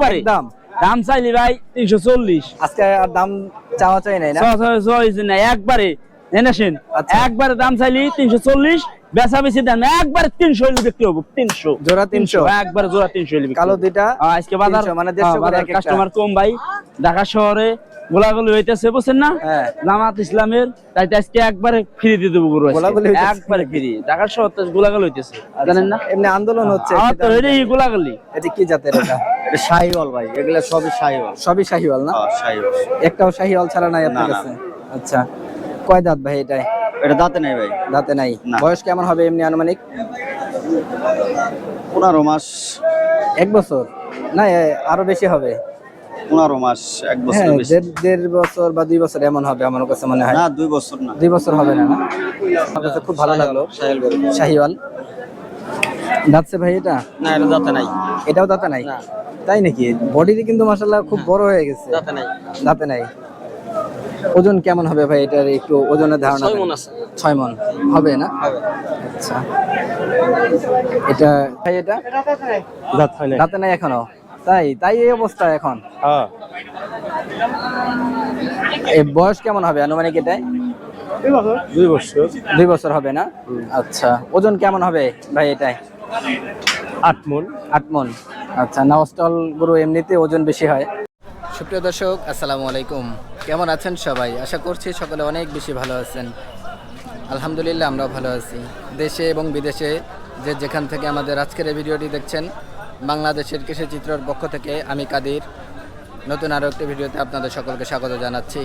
একবারে দাম? দাম চাইলি ভাই তিনশো চল্লিশ। আজকে আর দাম চাওয়া চাই নাই না? একবারে আচ্ছা। একবারে দাম চাইলি তিনশো চল্লিশ বেচা বেশি দাম একবারে তিনশো হইলে বিক্রি হব তিনশো। জোড়া তিনশো? একবারে জোড়া তিনশো হইলে কালো। দুইটা? আজকে বাজার মানে 150 করে এক একটা। কাস্টমার কম ভাই। ঢাকা শহরে গোলাগুলি হইতেছে বুঝছেন না? হ্যাঁ। জামাত ইসলামের তাই আজকে একবারে ফ্রি দিয়ে দেবো গরু। একবারে ফ্রি। ঢাকা শহর তো গোলাগুলি হইতেছে জানেন না? এমনি আন্দোলন হচ্ছে আমার তো হইলেই গোলাগুলি। এটা কি জাতের এটা? এটা শাহিওয়াল ভাই এগুলা সবই শাহিওয়াল। সবই শাহিওয়াল না? হ্যাঁ, শাহিওয়াল। একটাও শাহিওয়াল ছাড়া নাই আপনার। কাছে? আচ্ছা। কয় দাঁত ভাই এটাই? এটা দাঁতে নাই ভাই। দাঁতে নাই। বয়স কেমন হবে এমনি আনুমানিক? পনেরো মাস। এক বছর? না আরও বেশি হবে। পনেরো মাস এক বছর হ্যাঁ দেড় বছর বা দুই বছর এমন হবে আমার কাছে মনে হয়। না দুই বছর না। দুই বছর হবে না না? আমার কাছে খুব ভালো লাগল। শাহিওয়াল দাঁতছে ভাই এটা? না এটা দাঁতে নাই। এটাও দাঁতে নাই? তাই নাকি? বডিতে কিন্তু মাসাল্লাহ খুব বড় হয়ে গেছে। দাঁতে নাই। দাঁতে নাই। ওজন কেমন হবে ভাই? এটার একটু ওজনের ধারণা ছয়। মণ আছে। ছয় মন। হবে না? আচ্ছা। এটা ভাই এটা? দাঁত হয় দাঁতে নাই এখনও? তাই তাই এই অবস্থা এখন? হ্যাঁ। এই বয়স কেমন হবে আনুমানিক এটাই দুই বছর। দুই বছর হবে না? আচ্ছা। ওজন কেমন হবে ভাই এটাই আট মন। আট মন। আচ্ছা নাওস্টল গরু এমনিতে ওজন বেশি হয়। সুপ্রিয় দর্শক আসসালামু আলাইকুম। কেমন আছেন সবাই? আশা করছি সকলে অনেক বেশি ভালো আছেন। আলহামদুলিল্লাহ, আমরাও ভালো আছি। দেশে এবং বিদেশে যে যেখান থেকে আমাদের আজকের এই ভিডিওটি দেখছেন, বাংলাদেশের কৃষি চিত্রর পক্ষ থেকে আমি কাদির। নতুন আরও একটি ভিডিওতে আপনাদের সকলকে স্বাগত জানাচ্ছি।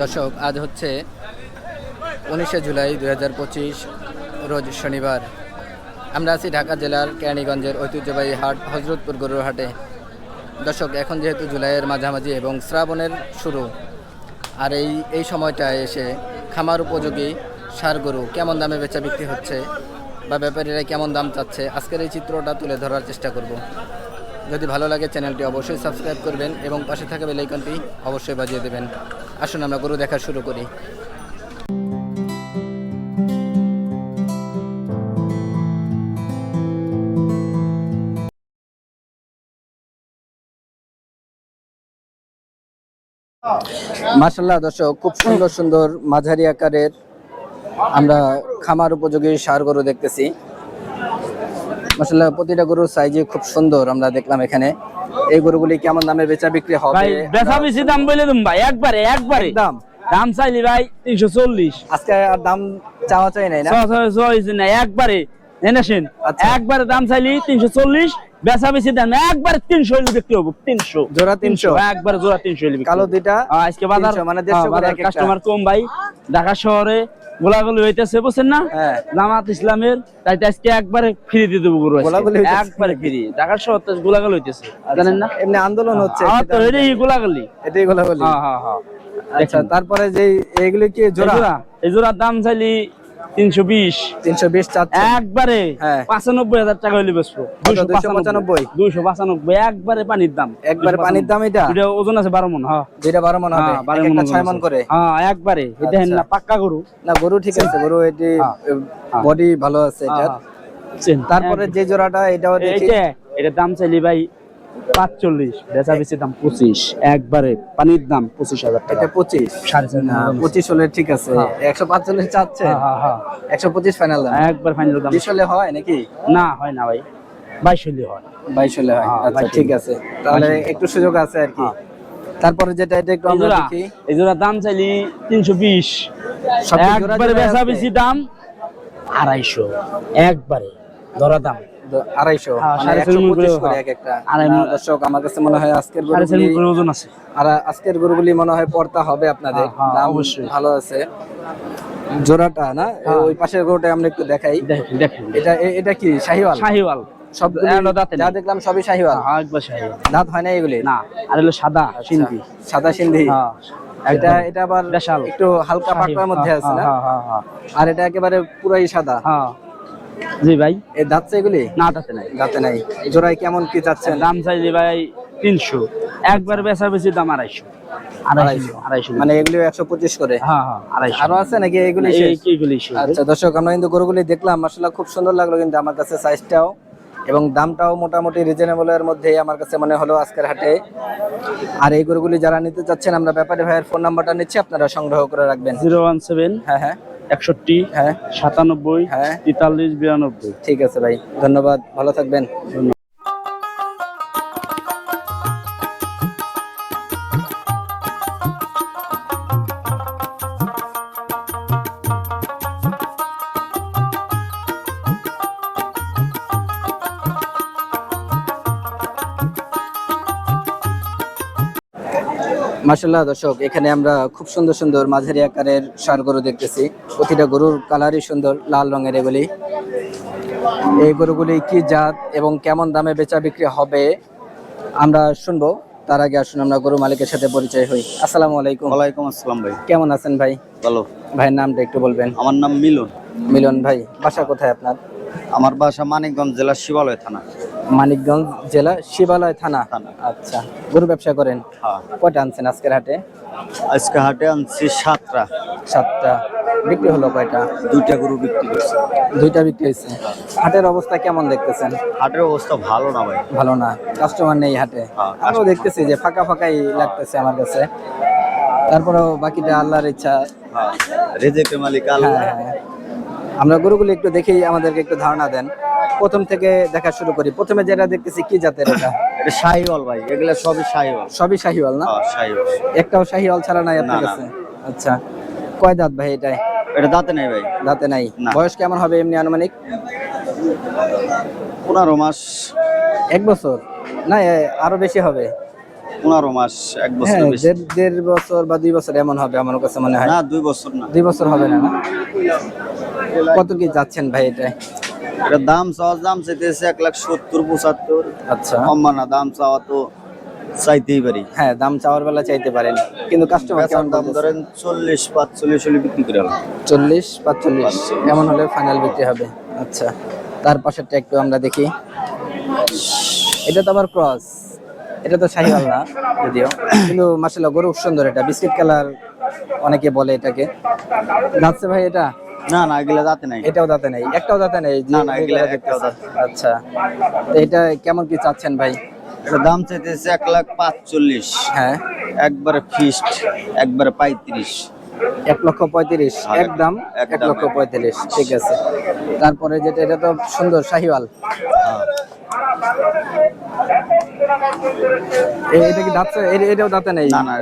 দর্শক, আজ হচ্ছে উনিশে জুলাই দু হাজার পঁচিশ, রোজ শনিবার। আমরা আছি ঢাকা জেলার কেরানীগঞ্জের ঐতিহ্যবাহী হাট, হজরতপুর গরুর হাটে। দর্শক, এখন যেহেতু জুলাইয়ের মাঝামাঝি এবং শ্রাবণের শুরু, আর এই এই সময়টায় এসে খামার উপযোগী সার গরু কেমন দামে বেচা বিক্রি হচ্ছে বা ব্যাপারীরা কেমন দাম চাচ্ছে, আজকের এই চিত্রটা তুলে ধরার চেষ্টা করব। যদি ভালো লাগে চ্যানেলটি অবশ্যই সাবস্ক্রাইব করবেন এবং পাশে থাকা বেলাইকনটি অবশ্যই বাজিয়ে দেবেন। আসুন আমরা গরু দেখা শুরু করি। মার্শাল্লাহ দর্শক খুব সুন্দর সুন্দর মাঝারি আকারের আমরা খামার উপযোগী সার গরু দেখতেছি। মার্শাল্লাহ প্রতিটা গরুর সাইজে খুব সুন্দর আমরা দেখলাম এখানে। এই গরুগুলি কেমন দামে বেচা বিক্রি হবে? বেচা বেশি দাম বলে দিম ভাই একবারে একবারে। দাম দাম চাইলি ভাই তিনশো চল্লিশ। আজকে আর দাম চাওয়া চাই নাই না? না একবারে। এনেছেন আচ্ছা। একবারে দাম চাইলি তিনশো চল্লিশ বেচা বেশি দাম একবারে তিনশো হইলে বিক্রি হব তিনশো। জোড়া তিনশো? একবারে জোড়া তিনশো হইলে কালো দুইটা? আজকে বাজার মানে 150 করে এক একটা। কাস্টমার কম ভাই। ঢাকা শহরে গোলাগুলি হইতেছে বুঝছেন না? হ্যাঁ। জামাত ইসলামের তাই আজকে একবারে ফ্রি দিয়ে দেবো গরু। গোলাগুলি। একবারে ফ্রি। ঢাকা শহর তো গোলাগুলি হইতেছে জানেন না? এমনি আন্দোলন হচ্ছে গোলাগুলি। এটাই গুলো বলি হ্যাঁ হ্যাঁ হ্যাঁ। আচ্ছা তারপরে যে এইগুলি কি জোড়া এই জোড়ার দাম চাইলি তিনশো বিশ। তিনশো বিশ একবারে হ্যাঁ। পাঁচানব্বই হাজার টাকা হইলে বেচবো। কত? 295? দুইশো পাঁচানব্বই একবারে পানির দাম। একবারে পানির দাম এটা? এটা ওজন আছে বারো মন হ্যাঁ। যেটা বারো মন হবে? হ্যাঁ, বারো ছয় মন করে? হ্যাঁ একবারে। এটা না পাক্কা গরু। না গরু ঠিক আছে গরু এটি। বডি ভালো আছে। চেন। তারপরে যে জোড়াটা এটাও এইটা এটা দাম চাইলি ভাই পাঁচচল্লিশ। বেচা বেশি দাম পঁচিশ। একবারে পানির দাম পঁচিশ হাজার টাকা। পঁচিশ। সাড়ে চার আছে। পঁচিশ হলে ঠিক আছে। হ্যাঁ। একশো পাঁচচল্লিশ চাচ্ছে। হ্যাঁ, হ্যাঁ, হ্যাঁ। একশো পঁচিশ ফাইনাল দাম। একবার ফাইনাল দাম। বিশ হলে হয় নাকি? না হয় না ভাই। বাইশ হইলে হয়। বাইশ হলে হয়। হ্যাঁ, আচ্ছা ঠিক আছে। তাহলে একটু সুযোগ আছে আর কি। হ্যাঁ। তারপরে যেটা এটা একটু এই আমরা জোড়া দেখি। এই জোড়া দাম চাইলি তিনশো বিশ। সব কি জোড়া একবারে জোড়া বেচা বেশি দাম আড়াইশো। একবারে। ধরা দাম। আড়াইশো। হ্যাঁ, মানে হ্যাঁ। দর্শক আমার কাছে মনে হয় আজকের ওজন আছে। আর আজকের গরুগুলি মনে হয় পড়তা হবে আপনাদের। দাম অবশ্যই। ভালো আছে। জোড়াটা না। ওই পাশের গরুটা আমরা একটু দেখাই। এটা এটা কি শাহিওয়াল? শাহিওয়াল। সব যা দেখলাম সবই শাহিওয়াল। একবার শাহিওয়াল। দাঁত হয় না এগুলি না আর হলো সাদা সিন্ধি। সাদা সিন্ধি। এটা এটা আবার একটু হালকা পাকড়ার মধ্যে আছে না? আর এটা একেবারে পুরাই সাদা। হ্যাঁ। জি ভাই। এই দাঁতছে এগুলি? না দাঁতে নাই। দাঁতে নাই। জোড়ায় কেমন কি যাচ্ছেন? দাম চাইলি ভাই তিনশো। একবার বেচা বেশি দাম আড়াইশো। মানে এগুলি একশো পঁচিশ করে? হ্যাঁ হ্যাঁ আরও আছে নাকি এগুলি। আচ্ছা দর্শক আমরা কিন্তু গরুগুলি দেখলাম। আসলে খুব সুন্দর লাগল কিন্তু আমার কাছে সাইজটাও। এবং দামটাও মোটামুটি রিজনেবলের মধ্যেই আমার কাছে মনে হলো আজকের হাটে। আর এই গরুগুলি যারা নিতে চাচ্ছেন আমরা ব্যাপারী ভাইয়ের ফোন নাম্বারটা নিচ্ছি আপনারা সংগ্রহ করে রাখবেন। জিরো ওয়ান সেভেন হ্যাঁ হ্যাঁ। একষট্টি হ্যাঁ। সাতানব্বই হ্যাঁ। তেতাল্লিশ বিরানব্বই। ঠিক আছে ভাই ধন্যবাদ ভালো থাকবেন। মাসাল্লাহ দর্শক এখানে আমরা খুব সুন্দর সুন্দর মাঝারি আকারের সার গরু দেখতেছি। প্রতিটা গরুর কালারই সুন্দর লাল রঙের এগুলি। এই গরুগুলি কি জাত এবং কেমন দামে বেচা বিক্রি হবে আমরা শুনব। তার আগে আসুন আমরা গরু মালিকের সাথে পরিচয় হই। আসসালামু আলাইকুম। ওয়ালাইকুম আসসালাম ভাই। কেমন আছেন ভাই? ভালো। ভাইয়ের নামটা একটু বলবেন। আমার নাম মিলন। মিলন ভাই বাসা কোথায় আপনার? আমার বাসা মানিকগঞ্জ জেলার শিবালয় থানা। মানিকগঞ্জ জেলা শিবালয় থানা। আচ্ছা গরু ব্যবসা করেন? হ্যাঁ। কয়টা আনছেন আজকের হাটে? আজকে হাটে আনছি সাতটা। সাতটা। বিক্রি হলো কয়টা? দুইটা গরু বিক্রি করছি দুইটা বিক্রি হয়েছে। হাটের অবস্থা কেমন দেখতেছেন? হাটের অবস্থা ভালো না ভাই। ভালো না। কাস্টমার নেই হাটে। হ্যাঁ, আমিও দেখতেছি যে ফাঁকা ফাঁকাই লাগতেছে আমার কাছে। তারপরেও বাকিটা আল্লাহর ইচ্ছা। হ্যাঁ রেজেকে মালিক আল্লাহ। আমরা গরুগুলো একটু দেখি আমাদেরকে একটু ধারণা দেন। প্রথম থেকে দেখা শুরু করি। প্রথমে যেটা দেখতেছি কি জাতের এটা? এটা শাহিওয়াল ভাই এগুলা সবই শাহিওয়াল। সবই শাহিওয়াল না? হ্যাঁ শাহিওয়াল। একটাও শাহিওয়াল ছাড়া নাই আপনার। কাছে? আচ্ছা। কয় দাঁত ভাই এটাই? এটা দাঁতে নাই ভাই। দাঁতে নাই। বয়স কেমন হবে এমনি আনুমানিক? পনেরো মাস। এক বছর? না আরও বেশি হবে। পনেরো মাস এক বছর হ্যাঁ দেড় বছর বা দুই বছর এমন হবে আমার কাছে মনে হয়। না দুই বছর না। দুই বছর হবে না না? কত কি যাচ্ছেন ভাই এটা? এটা দাম চাওয়া দাম চাইতেছে এক লাখ সত্তর পঁচাত্তর। আচ্ছা। কম্বা না দাম চাওয়া তো চাইতেই পারি। হ্যাঁ দাম চাওয়ার বেলা চাইতে পারেন। কিন্তু কাস্টমার কেমন দাম ধরেন চল্লিশ পাঁচচল্লিশ হলে বিক্রি করে চল্লিশ পাঁচচল্লিশ এমন হলে ফাইনাল বিক্রি হবে। আচ্ছা তার পাশেরটা একটু আমরা দেখি। এটা তো আবার ক্রস এটা তো শাহিওয়াল না যদিও। কিন্তু মাসাল্লাহ গরু সুন্দর এটা। বিস্কিট কালার অনেকে বলে এটাকে। যাচ্ছে ভাই এটা? না না এগুলা যাতে নাই। এটাও দাঁতে নাই। একটাও দাঁতে নেই না, না, এগুলা একটাও দেখতেছি। আচ্ছা। তো এটা কেমন কি চাচ্ছেন ভাই? দাম চাইতেছে এক লাখ পাঁচচল্লিশ। হ্যাঁ। একবারে ফিস্ট একবারে পঁয়ত্রিশ। এক লক্ষ পঁয়ত্রিশ। হ্যাঁ, একদম এক লক্ষ পঁয়ত্রিশ। ঠিক আছে। তারপরে যেটা এটা তো সুন্দর শাহিওয়াল। হ্যাঁ। এটা কি দাঁত এটাও দাঁতে নেই? না, না,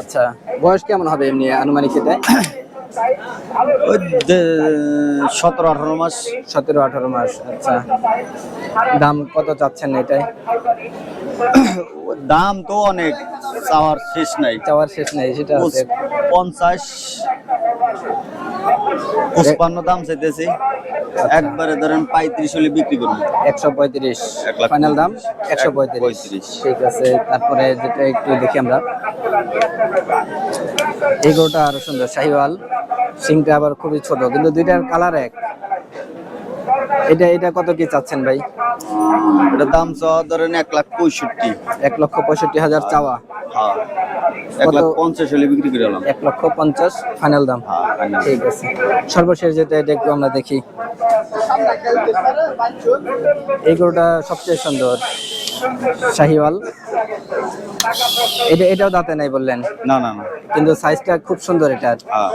আচ্ছা বয়স কেমন হবে এমনি আনুমানিক এটা? সতেরো আঠারো মাস। সতেরো আঠারো মাস আচ্ছা। দাম কত চাচ্ছেন এটাই? দাম তো অনেক চাওয়ার শেষ নাই। চাওয়ার শেষ নাই সেটা পঞ্চাশ পঁচপান্ন দাম চাইতেছি। একবারে ধরেন পঁয়ত্রিশ হলে বিক্রি করব একশো পঁয়ত্রিশ। ফাইনাল দাম। একশো এক পঁয়ত্রিশ। পঁয়ত্রিশ। ঠিক আছে তারপরে যেটা একটু দেখি আমরা। এই গরুটা আরও সুন্দর শাহিওয়াল। সিংটা আবার খুবই ছোট কিন্তু দুইটার কালার এক। এটা এটা কত কি চাচ্ছেন ভাই? এটা দাম চাওয়া ধরেন এক লাখ পঁয়ষট্টি। এক লক্ষ পঁয়ষট্টি হাজার চাওয়া। হ্যাঁ। এক লাখ পঞ্চাশ হলে বিক্রি করে হলাম এক লক্ষ পঞ্চাশ ফাইনাল দাম। হ্যাঁ ঠিক আছে। সর্বশেষ যেটা এটা একটু আমরা দেখি। এই গরুটা সবচেয়ে সুন্দর। শাহিওয়াল। এটা এটাও দাঁতে নাই বললেন? না না না। কিন্তু সাইজটা খুব সুন্দর এটার হ্যাঁ।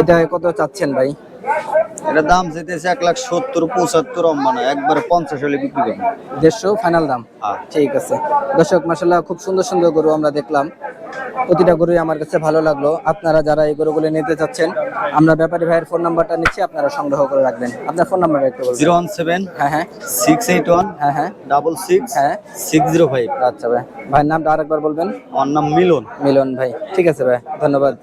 এটা কত চাচ্ছেন ভাই? এটা দাম চাইতেছে এক লাখ সত্তর পঁচাত্তর মানে একবারে পঞ্চাশ হলে বিক্রি করব দেড়শো ফাইনাল দাম। হ্যাঁ। ঠিক আছে। দর্শক মাসাল্লাহ খুব সুন্দর সুন্দর গরু আমরা দেখলাম। প্রতিটা গরুই আমার কাছে ভালো লাগল। আপনারা যারা এই গরুগুলো নিতে চাচ্ছেন আমরা ব্যাপারী ভাইয়ের ফোন নাম্বারটা নিচ্ছি আপনারা সংগ্রহ করে রাখবেন। আপনার ফোন নাম্বারটা একটু জিরো ওয়ান সেভেন হ্যাঁ হ্যাঁ। সিক্স এইট ওয়ান হ্যাঁ হ্যাঁ। ডাবল সিক্স হ্যাঁ। Six zero five. আচ্ছা ভাই। ভাইয়ের নামটা আরেকবার বলবেন। আমার নাম মিলন। মিলন ভাই। ঠিক আছে ভাই ধন্যবাদ।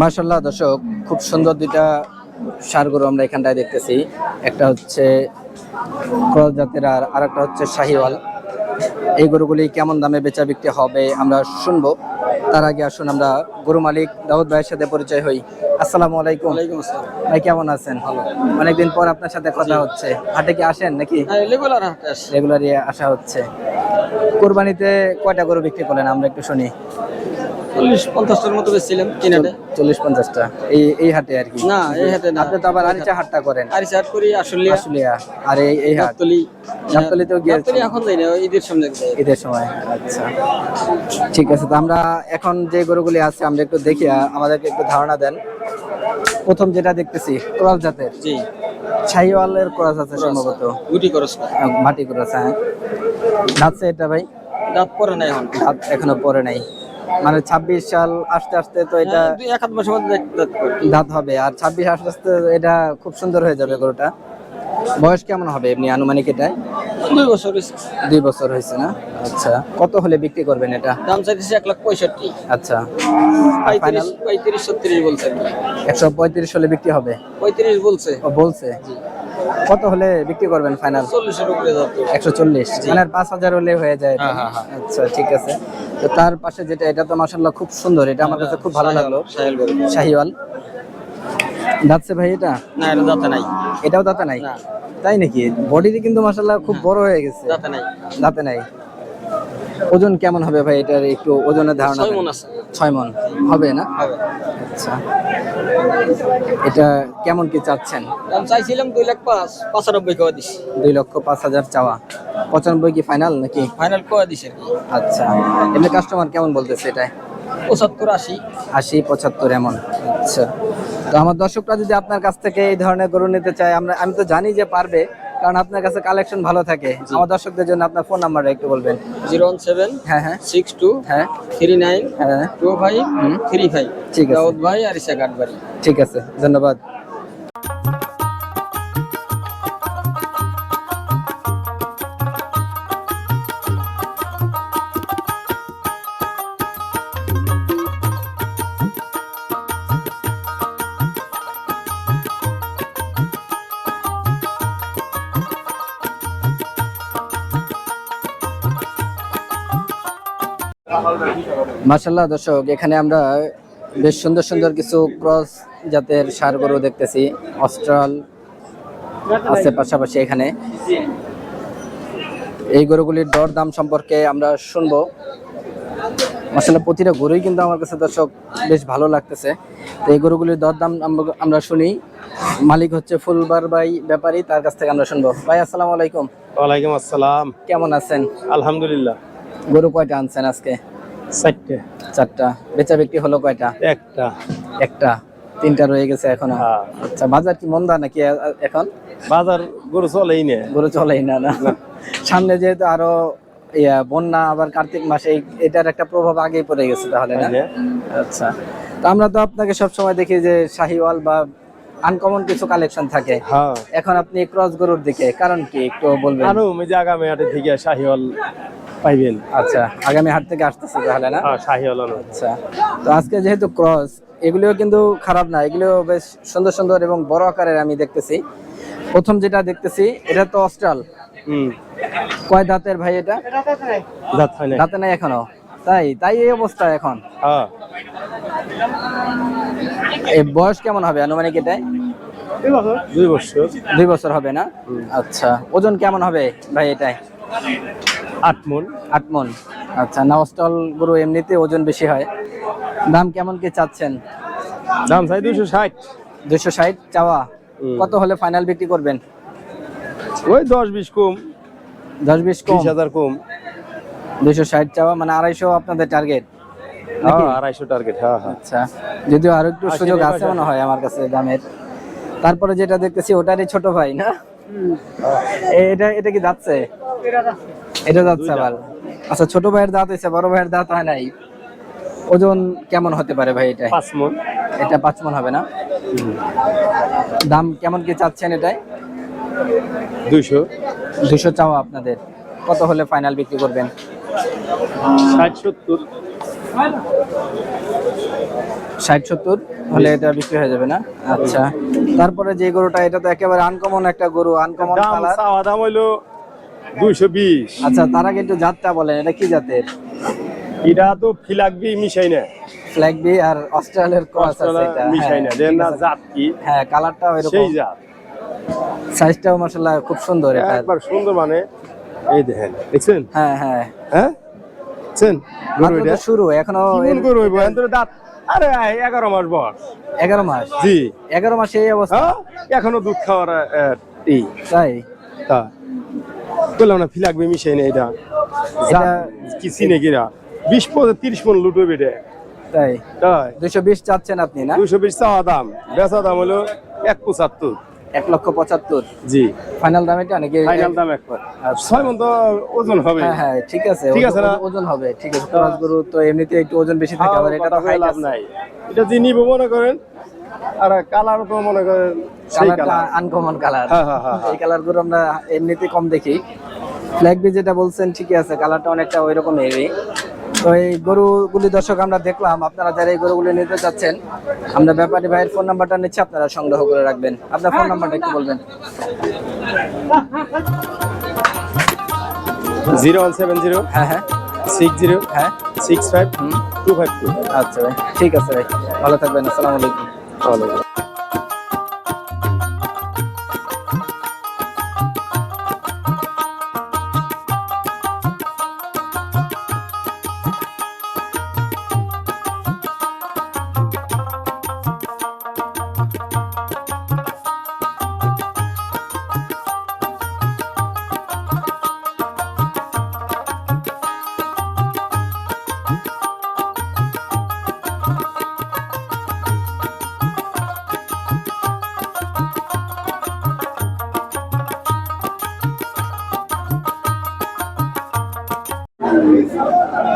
মার্শাল্লাহ দর্শক খুব সুন্দর দুইটা সার গরু আমরা এখানটায় দেখতেছি। একটা হচ্ছে ক্রস জাতের আর আরেকটা হচ্ছে শাহিওয়াল। এই গরুগুলি কেমন দামে বেচা বিক্রি হবে আমরা শুনব। তার আগে আসুন আমরা গরু মালিক দাউদ ভাইয়ের সাথে পরিচয় হই। আসসালামু আলাইকুম। ভাই কেমন আছেন? ভালো। অনেকদিন পর আপনার সাথে কথা হচ্ছে। হাটে কি আসেন নাকি? রেগুলারই আসা হচ্ছে। কোরবানিতে কয়টা গরু বিক্রি করলেন? আমরা একটু শুনি। চল্লিশ পঞ্চাশটার মতো বেচছিলাম কিনাটে। চল্লিশ পঞ্চাশটা। এই এই হাটে আর কি। না এই হাটে না। আপনি তো আবার আরিচা হাটটা করেন। আর চাট করি আসলে আসলিয়া আর এই এই হাট। গাবতলি। গাবতলিতেও গিয়েছেন? এখন যাই না ঈদের সামনে। ঈদের সময়। আচ্ছা। ঠিক আছে তো আমরা এখন যে গরুগুলি আছে আমরা একটু দেখি আমাদেরকে একটু ধারণা দেন। প্রথম যেটা দেখতেছি ক্রস জাতের। জি। শাহিওয়ালের ক্রস আছে সম্ভবত। গুটি করস মাটি ক্রস হ্যাঁ। যাচ্ছে এটা ভাই? দাঁত পরে না এখন। দাঁত এখনও পরে নাই। মানে ছাব্বিশ সাল আসতে আসতে তো এটা হ্যাঁ, এক হাত মাসের মধ্যে দাঁত- হবে। আর ছাব্বিশ আস্তে আস্তে এটা খুব সুন্দর হয়ে যাবে গরুটা। বয়স কেমন হবে এমনি আনুমানিক এটাই? দুই বছর। দুই বছর হয়েছে না? আচ্ছা। কত হলে বিক্রি করবেন এটা? দাম চাইতেছে এক লাখ পঁয়ষট্টি। আচ্ছা। পঁয়ত্রিশ পঁয়ত্রিশ ছত্রিশ বলছে একশো পঁয়ত্রিশ হলে বিক্রি হবে? পঁয়ত্রিশ বলছে। ও বলছে? কত হলে বিক্রি করবেন ফাইনাল চল্লিশের উপরে একশো চল্লিশ। মানে পাঁচ হাজার হলে হয়ে যায় হ্যাঁ, হ্যাঁ। আচ্ছা ঠিক আছে। তো তার পাশে যেটা এটা তো মাসাল্লাহ খুব সুন্দর এটা আমার কাছে খুব ভালো লাগল। শাহিওয়াল যাচ্ছে ভাই এটা? না এটা দাঁতে নাই। এটাও দাঁতে নাই? তাই নাকি? বডিতে কিন্তু মাসাল্লাহ খুব বড় হয়ে গেছে। দাঁতে নাই। দাঁতে নাই। ওজন কেমন হবে ভাই? এটার একটু ওজনের ধারণা ছয় মন আছে। ছয় মন। হবে না? আচ্ছা। এটা কেমন কি চাচ্ছেন? দাম চাইছিলাম দুই লাখ পাঁচ পঁচানব্বই কয়া দিছি। দুই লক্ষ পাঁচ হাজার চাওয়া। পঁচানব্বই কি ফাইনাল নাকি? ফাইনাল কয়া দিছে আর কি। আচ্ছা। এমনি কাস্টমার কেমন বলতেছে এটাই পঁচাত্তর আশি। আশি পঁচাত্তর এমন। আচ্ছা। তো আমার দর্শকরা যদি আপনার কাছ থেকে এই ধরনের গরু নিতে চায় আমরা আমি তো জানি যে পারবে কারণ আপনার কাছে কালেকশন ভালো থাকে। আমার দর্শকদের জন্য আপনার ফোন নাম্বারটা একটু বলবেন। জিরো ওয়ান সেভেন হ্যাঁ হ্যাঁ। সিক্স টু হ্যাঁ। থ্রি নাইন হ্যাঁ। Two five three five. ঠিক আছে। ভাই আর ইসা ঠিক আছে ধন্যবাদ। মার্শাল্লাহ দর্শক এখানে আমরা বেশ সুন্দর সুন্দর কিছু ক্রস জাতের সার গরু দেখতেছি। অস্ট্রাল আছে পাশাপাশি এখানে। এই গরুগুলির দর দাম সম্পর্কে আমরা শুনব। মাসাল্লাহ প্রতিটা গরুই কিন্তু আমার কাছে দর্শক বেশ ভালো লাগতেছে। তো এই গরুগুলির দর দাম আমরা- শুনি। মালিক হচ্ছে ফুলবার বাই ব্যাপারী তার কাছ থেকে আমরা শুনব। ভাই আসসালামু আলাইকুম। ওয়ালাইকুম আসসালাম। কেমন আছেন? আলহামদুলিল্লাহ। গরু কয়টা আনছেন আজকে? চারটে চারটা। বেচা বিক্রি হলো কয়টা? একটা। একটা। তিনটা রয়ে গেছে এখনও। হ্যাঁ। আচ্ছা বাজার কি মন্দা নাকি এখন? বাজার গরু চলেই নে। গরু চলেই না না? সামনে যেহেতু আরও ইয়া বন্যা আবার কার্তিক মাসে এটার একটা প্রভাব আগেই পড়ে গেছে তাহলে না? আচ্ছা। তো আমরা তো আপনাকে সব সময় দেখি যে শাহিওয়াল বা আনকমন কিছু কালেকশন থাকে। হ্যাঁ। এখন আপনি ক্রস গরুর দিকে কারণ কি একটু বলবেন? আরও যে আগামী হাটে থেকে শাহিওয়াল পাইবেন। আচ্ছা। আগামী হাট থেকে আসতেছে তাহলে না? হ্যাঁ শাহিওয়াল আচ্ছা। তো আজকে যেহেতু ক্রস এগুলিও কিন্তু খারাপ না এগুলিও বেশ সুন্দর সুন্দর এবং বড় আকারের আমি দেখতেছি। প্রথম যেটা দেখতেছি এটা তো অস্ট্রাল। হুম। কয় দাঁতের ভাই এটা? দাঁত দাঁতে নাই এখনও? তাই তাই এই অবস্থা এখন? হ্যাঁ। এই বয়স কেমন হবে আনুমানিক এটাই? দুই বছর। দুই বছর। হবে না? আচ্ছা। ওজন কেমন হবে ভাই এটাই? আট মন। আট মন। আচ্ছা না অস্ট্রাল গরু এমনিতে ওজন বেশি হয়। দাম কেমন কি চাচ্ছেন? দাম চাই দুইশো ষাট। দুশো ষাট চাওয়া। কত হলে ফাইনাল বিক্রি করবেন? ওই দশ বিশ কম। দশ বিশ কম। হাজার কম। দুশো ষাট চাওয়া মানে আড়াইশো আপনাদের টার্গেট হ্যাঁ আড়াইশো টার্গেট হ্যাঁ হ্যাঁ। আচ্ছা যদিও আরও একটু সুযোগ আছে মনে হয় আমার কাছে দামের। তারপরে যেটা দেখতেছি ওটারই ছোট ভাই না? এটা এটা কি যাচ্ছে? এটা যাচ্ছে আবার। আচ্ছা ছোট ভাইয়ের দাঁত হয়েছে বড় ভাইয়ের দাঁত হয় নাই। ওজন কেমন হতে পারে ভাই এটা? পাঁচ মন। এটা পাঁচ মন হবে না? দাম কেমন কি চাচ্ছেন এটাই? দুইশো। দুশো চাওয়া আপনাদের। কত হলে ফাইনাল বিক্রি করবেন? ষাট সত্তর। ষাট সত্তর হলে এটা বিক্রি হয়ে যাবে না? আচ্ছা। তারপরে যে গরুটা এটা তো একেবারে আনকমন একটা গরু আনকমন দাম দাম হইল দুইশো বিশ। আচ্ছা তার আগে একটু জাতটা বলেন এটা কি জাতের? এটা তো ফিলাকবি মিশাই না। ফ্ল্যাগ বি আর অস্ট্রেলিয়ার ক্রস আছে এটা মিশাই না হ্যাঁ, দেন না জাত কি? হ্যাঁ কালারটাও এরকম। সেই জাত। সাইজটাও মাশাআল্লাহ খুব সুন্দর এটা। একবার সুন্দর মানে এই দেখেন দেখছেন? হ্যাঁ হ্যাঁ। হ্যাঁ? দেখছেন? মাত্র শুরু এখনও দাঁত। আরে আয়, এগারো মাস বয়স। এগারো মাস? জি। এগারো মাসে এই অবস্থা? হ্যাঁ? এখনও দুধ খাওয়ার তাই? তা। বললাম না মিশাই না এটা। এটা কি চিনে কিনা? বিশ পঁচিশ তিরিশ মন লুটো বেটে তাই? তাই। দুইশো বিশ চাচ্ছেন আপনি না? দুশো বিশ চাওয়া দাম। বেচা দাম হলো এক পঁচাত্তর। এক লক্ষ পঁচাত্তর। জি। ফাইনাল দাম এটা নাকি? ফাইনাল দাম একবার ছয় মন তো ওজন হবে। হ্যাঁ হ্যাঁ ঠিক আছে ঠিক আছে না? ওজন- হবে ঠিক আছে গরু তো এমনিতে একটু ওজন বেশি থাকে আবার এটা তো হাইট নাই। এটা যে নিব মনে করেন আর কালার তো মনে করেন সেই কালার আনকমন কালার হ্যাঁ, হ্যাঁ, হ্যাঁ, এই কালারগুলো আমরা এমনিতে কম দেখি। বি যেটা বলছেন ঠিকই আছে কালারটা অনেকটা ওই রকমেরই তো এই গরুগুলি দর্শক আমরা দেখলাম আপনারা যারা এই গরুগুলি নিতে চাচ্ছেন আমরা ব্যাপারী ভাইয়ের ফোন নাম্বারটা নিচ্ছি আপনারা সংগ্রহ করে রাখবেন। আপনার ফোন নাম্বারটা একটু বলবেন। জিরো ওয়ান সেভেন জিরো হ্যাঁ হ্যাঁ। সিক্স জিরো হ্যাঁ। Six five two five two. আচ্ছা ভাই ঠিক আছে ভাই। ভালো থাকবেন আসসালামু আলাইকুম। আসসালামাইকুম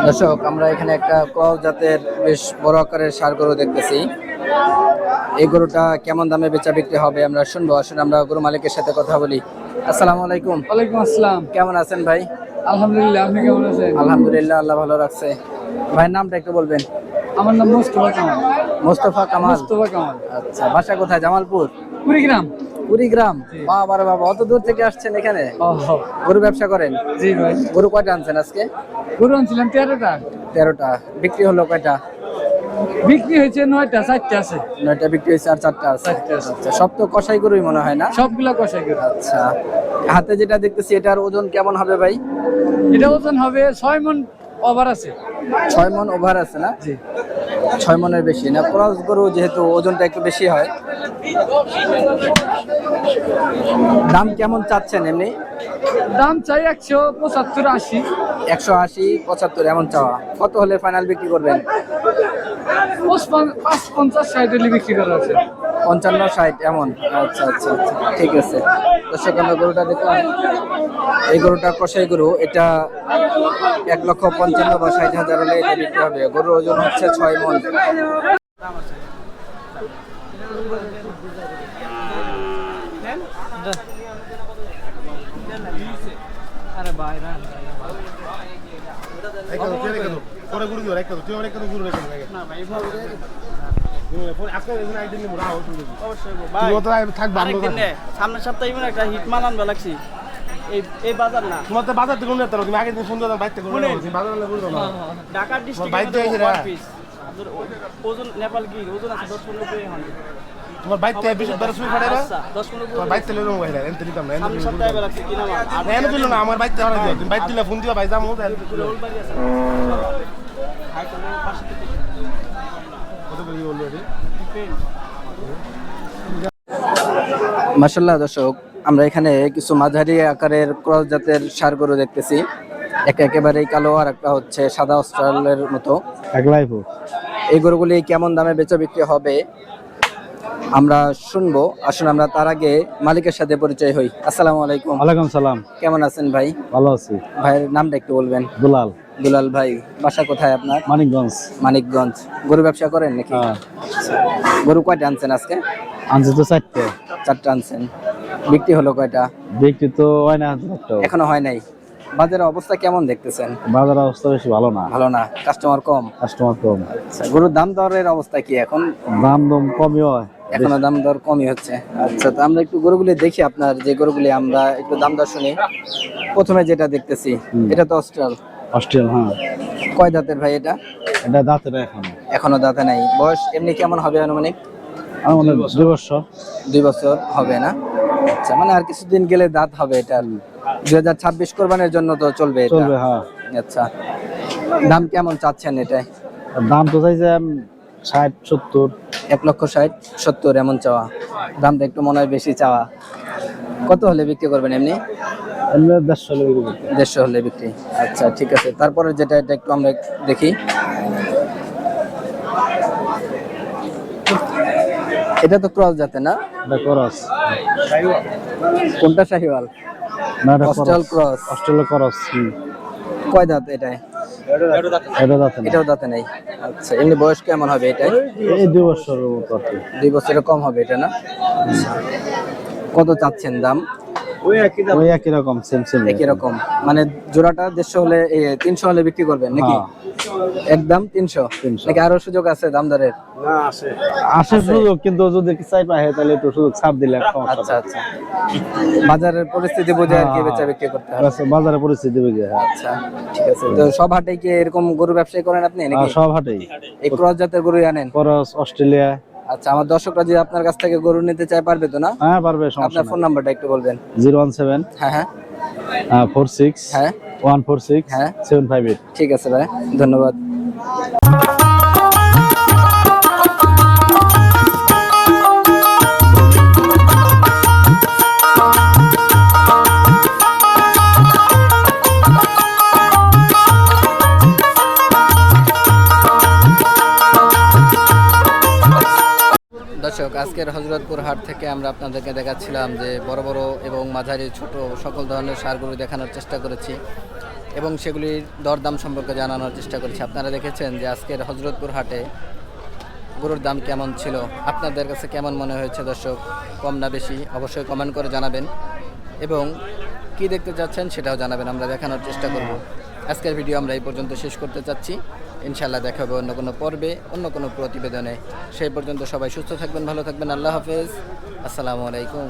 দর্শক আমরা এখানে একটা ক্রস জাতের বেশ বড় আকারের সার গরু দেখতেছি। এই গরুটা কেমন দামে বেচা বিক্রি হবে আমরা শুনব। আসলে আমরা গরু মালিকের সাথে কথা বলি। আসসালামু আলাইকুম। ওয়ালাইকুম আসসালাম। কেমন আছেন ভাই? আলহামদুলিল্লাহ আপনি কেমন আছেন? আলহামদুলিল্লাহ আল্লাহ ভালো রাখছে। ভাইয়ের নামটা একটু বলবেন। আমার নাম মোস্তফা কামাল। মোস্তফা কামাল। মোস্তফা কামাল। আচ্ছা বাসা কোথায়? জামালপুর? কুড়িগ্রাম। কুড়িগ্রাম। বাবা রে বাবা অত দূর থেকে আসছেন এখানে? গরু ব্যবসা করেন? জি ভাই। গরু কয়টা আনছেন আজকে? গরু আনছিলাম তেরোটা। তেরোটা। বিক্রি হলো কয়টা? বিক্রি হয়েছে নয়টা চারটে আছে। নয়টা বিক্রি হয়েছে আর চারটা আছে। আচ্ছা সব তো কষাই গরুই মনে হয় না? সবগুলা কষাই গরু। আচ্ছা। হাতে যেটা দেখতেছি এটার ওজন কেমন হবে ভাই? এটা ওজন হবে ছয় মন ওভার আছে? ছয় মন ওভার আছে না? জি। ছয় মনের বেশি। না ক্রস গরু যেহেতু ওজনটা একটু বেশি হয়। দাম কেমন চাচ্ছেন এমনি? দাম চাই একশো পঁচাত্তর আশি। একশো আশি পঁচাত্তর এমন চাওয়া। কত হলে ফাইনাল বিক্রি করবেন? পাঁচ পঞ্চাশ ষাট হলে বিক্রি করা আছে। পঞ্চান্ন ষাট এমন। আচ্ছা আচ্ছা আচ্ছা ঠিক আছে। দর্শক আমরা গরুটা দেখলাম। এই গরুটা কষাই গরু। এটা এক লক্ষ পঞ্চান্ন বা ষাট হাজার হলে এটা বিক্রি হবে। গরুর ওজন হচ্ছে ছয় মন। সামনের সপ্তাহে একটা হিট মাল আনবা লাগছি এই বাজার না তোমার বাজার থেকে আগের দিন সুন্দর বাইতে করে বাজার না দিয়ে ডিস্ট্রিক্ট। ওজন নেপাল কি ওজন আছে দশ পনেরো করে হন তোমার বাইতে বিশ বারো সুই ফাটে না আচ্ছা তোমার বাইতে লইলো মোবাইল এনতে নিতাম না সামনের সপ্তাহে এবার লাগছে কিনা মাল আর এনে দিল না আমার বাইতে হরা দিও তুমি বাইতে দিলে ফোন দিও ভাই যাম করে পাশে কত করে বলল রে মাসাল্লাহ দর্শক আমরা এখানে কিছু মাঝারি আকারের ক্রস জাতের সার গরু দেখতেছি। একটা একেবারেই কালো আর একটা হচ্ছে সাদা অস্ট্রালের মতো। এই গরুগুলি কেমন দামে বেচা বিক্রি হবে? আমরা শুনব। আসুন আমরা তার আগে মালিকের সাথে পরিচয় হই। আসসালামু আলাইকুম। ওয়ালাইকুম সালাম। কেমন আছেন ভাই? ভালো আছি। ভাইয়ের নামটা একটু বলবেন। দুলাল। দুলাল ভাই বাসা কোথায় আপনার? মানিকগঞ্জ। মানিকগঞ্জ। গরু ব্যবসা করেন নাকি? হ্যাঁ। গরু কয়টা আনছেন আজকে? আনছে তো চারটে। চারটা আনছেন। বিক্রি হলো কয়টা? বিক্রি তো হয় না এখনও হয় নাই। বাজারের অবস্থা কেমন দেখতেছেন? বাজার অবস্থা বেশি ভালো না। ভালো না। কাস্টমার কম? কাস্টমার কম। আচ্ছা গরুর দাম দরের অবস্থা কি এখন? দাম দম কমই হয়। এখনও দাম দর কমই হচ্ছে। আচ্ছা তো আমরা একটু গরুগুলি দেখি আপনার যে গরুগুলি আমরা একটু দাম দর শুনি। প্রথমে যেটা দেখতেছি এটা তো অস্ট্রাল। অস্ট্রেলিয়া হ্যাঁ। কয় দাঁতের ভাই এটা? এটা দাঁতে না এখন। এখনও দাঁতে নাই। বয়স এমনি কেমন হবে আনুমানিক? আমাদের দুই বছর। দুই বছর হবে না? আচ্ছা মানে আর কিছুদিন গেলে দাঁত হবে এটা। দুই হাজার ছাব্বিশ কোরবানের জন্য তো চলবে এটা। চলবে হ্যাঁ। আচ্ছা দাম কেমন চাচ্ছেন এটাই দাম তো চাইছে ষাট সত্তর এক লক্ষ ষাট সত্তর এমন চাওয়া। দামটা একটু মনে হয় বেশি চাওয়া। কত হলে বিক্রি করবেন এমনি? দেড়শো হলে বিক্রি দেড়শো হলে বিক্রি। আচ্ছা ঠিক আছে। তারপরে যেটা এটা একটু আমরা দেখি। এটা তো ক্রস যাতে না? করস। কোনটা শাহিওয়াল? না এটা অস্ট্রাল করস। কয় দাঁত এটাই এটাও দাঁতে নেই। আচ্ছা এমনি বয়স কেমন হবে এটাই? এই দুই বছরের মতো আর কি। দুই বছরের কম হবে এটা না? আচ্ছা। কত চাচ্ছেন দাম? ওই একই রকম সেম সেম একই রকম। মানে জোড়াটা দেড়শো হলে তিনশো হলে বিক্রি করবেন নাকি? হ্যাঁ। একদম তিনশো। 300 নাকি আরও সুযোগ আছে দাম দরের? আসে সুযোগ কিন্তু যদি চাই পায় তাহলে একটু সুযোগ ছাড় দিলে আচ্ছা আচ্ছা। বাজারের পরিস্থিতি বুঝে আর কি হ্যাঁ, বেচা বিক্রি করতে হবে। নেই। বাজারে পরিস্থিতি বুঝে হ্যাঁ। আচ্ছা ঠিক আছে। তো সব হাটে কি এরকম গরু ব্যবসায়ী করেন আপনি নাকি? সব হাটেই। এই ক্রস জাতের গরুই আনেন? করস অস্ট্রেলিয়া আচ্ছা আমার দর্শকরা যদি আপনার কাছ থেকে গরু নিতে চায় পারবে তো না? হ্যাঁ পারবে সমস্যা আপনার ফোন নাম্বারটা একটু বলবেন। জিরো ওয়ান সেভেন হ্যাঁ হ্যাঁ। ফোর সিক্স হ্যাঁ। ওয়ান ফোর সিক্স হ্যাঁ। Seven five eight. ঠিক আছে ভাই ধন্যবাদ। দর্শক, আজকের হজরতপুর হাট থেকে আমরা আপনাদেরকে দেখাচ্ছিলাম যে বড় বড় এবং মাঝারি ছোট সকল ধরনের সারগুলো দেখানোর চেষ্টা করেছি এবং সেগুলির দরদাম সম্পর্কে জানানোর চেষ্টা করেছি। আপনারা দেখেছেন যে আজকের হজরতপুর হাটে গরুর দাম কেমন ছিল? আপনাদের কাছে কেমন মনে হয়েছে দর্শক? কম না বেশি অবশ্যই কমেন্ট করে জানাবেন এবং কি দেখতে চাচ্ছেন সেটাও জানাবেন। আমরা দেখানোর চেষ্টা করব। আজকের ভিডিও আমরা এই পর্যন্ত শেষ করতে চাচ্ছি। ইনশাল্লাহ দেখা হবে অন্য কোনো পর্বে, অন্য কোনো প্রতিবেদনে। সেই পর্যন্ত সবাই সুস্থ থাকবেন, ভালো থাকবেন। আল্লাহ হাফেজ। আসসালামু আলাইকুম।